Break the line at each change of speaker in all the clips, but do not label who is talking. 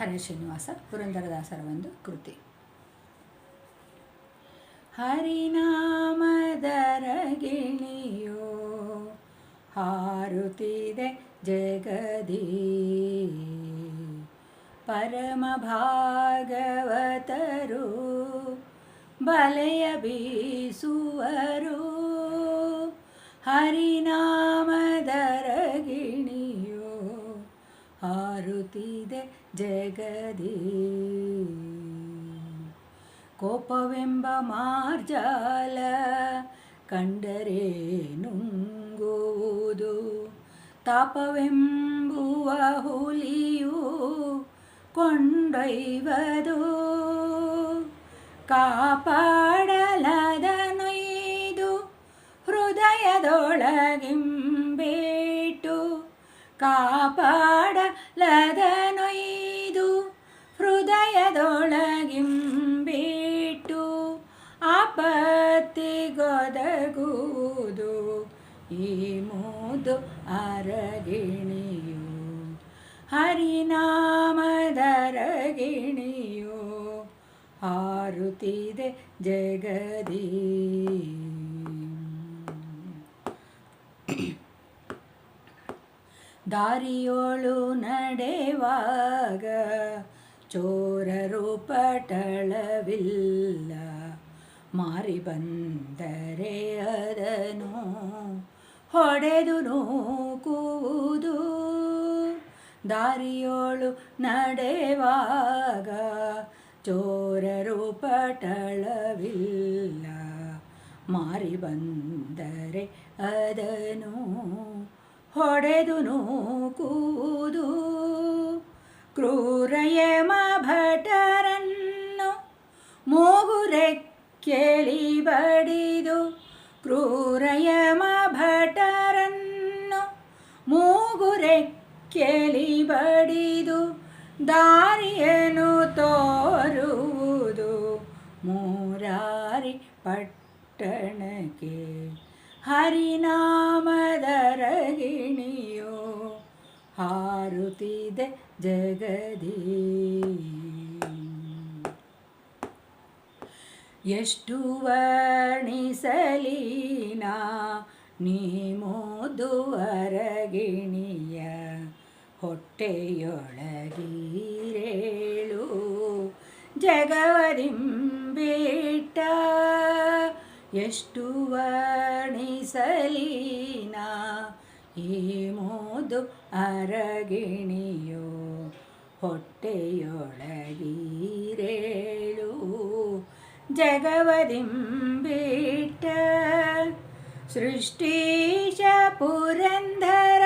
ಹರೇ ಶ್ರೀನಿವಾಸ ಪುರಂದರದಾಸರ ಒಂದು ಕೃತಿ ಹರಿನಾಮದರಗಿಣಿಯೋ ಹಾರುತ್ತಿದೆ ಜಗದಿ ಪರಮ ಭಾಗವತರು ಬಲೆಯ ಬೀಸುವರು. ಹರಿನಾಮದರಗಿಣಿಯೋ ಹಾರುತ್ತಿದೆ ಜಗದಿ ಕೋಪವೆಂಬ ಮಾರ್ಜಾಲ ಕಂಡರೆ ನುಂಗುವುದು. ತಾಪವೆಂಬುವ ಹುಲಿಯು ಕೊಂಡೊಯ್ವದು. ಕಾಪಾಡಲದನು ಇದು ಹೃದಯದೊಳಗಿಂಬೇಟು ಕಾಪಾಡಲದ ಹೃದಯದೊಳಗಿಂಬಿಟ್ಟು ಹೃದಯದೊಳಗಿಂಬೇಟು ಆಪತ್ತಿಗೊದಗುವುದು. ಈ ಮೂದು ಅರಗಿಣಿಯು ಹರಿನಾಮದರಗಿಣಿಯು ಹಾರುತ್ತಿದೆ ಜಗದಿ. ದಾರಿಯೋಳು ನಡೆವಾಗ ಚೋರರು ಪಟಳವಿಲ್ಲ ಮಾರಿ ಬಂದರೆ ಅದನು ಹೊಡೆದು ನೂಕುವುದು. ದಾರಿಯೋಳು ನಡೆವಾಗ ಚೋರರು ಪಟಳವಿಲ್ಲ ಮಾರಿ ಬಂದರೆ ಅದನು ಹೊಡೆದು ನೂಕೂದು ಕ್ರೂರಯಮ ಭಟರನ್ನು ಕೇಳಿ ಬಡಿದು ಕ್ರೂರಯಮ ಭಟರನ್ನು ಕೇಳಿ ಬಡಿದು ದಾರಿಯನ್ನು ತೋರುವುದು? ಮೂರಾರಿ ಪಟ್ಟಣಕ್ಕೆ ಹರಿನಾಮದರಗಿಣಿಯೋ ಹಾರುತ್ತಿದೆ ಜಗದಿ. ಎಷ್ಟು ವರ್ಣಿಸಲೀನಾ ನೀ ಅರಗಿಣಿಯ ಹೊಟ್ಟೆಯೊಳಗೀರೇಳು ಜಗವದಿಂಬಿಟ್ಟ ಎಷ್ಟು ವರ್ಣಿಸಲೀನಾ ಈ ಮೋದು ಅರಗಿಣಿಯೋ ಹೊಟ್ಟೆಯೊಳಗೀರೇಳು. ಜಗವದಿಂಬಿಟ್ಟ ಸೃಷ್ಟೀಶ ಪುರಂದರ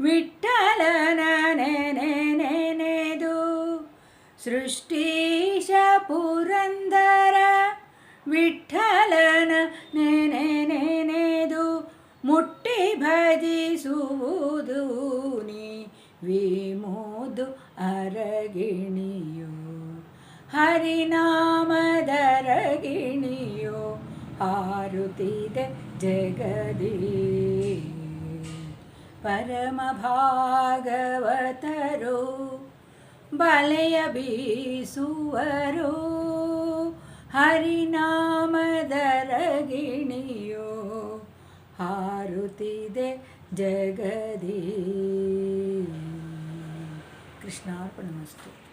ವಿಠಲನ ನೆನೆದು ಸೃಷ್ಟೀಶ ಪುರಂದರ ವಿಠಲನ ನೆನೆದು ಮುಟ್ಟಿ ಭಜಿಸುವುದು ನೀ ವಿಮೋದು ಅರಗಿಣಿಯೋ. ಹರಿನಾಮದರಗಿಣಿಯೋ ಹಾರುತ್ತಿದೆ ಜಗದಿ. ಪರಮ ಭಾಗವತರು ಬಲೆಯ ಬೀಸುವರು. ಹರಿನಾಮದರಗಿಣಿಯೋ ಹಾರುತ್ತಿದೆ ಜಗದಿ ಕೃಷ್ಣಾರ್ಪಣಮಸ್ತು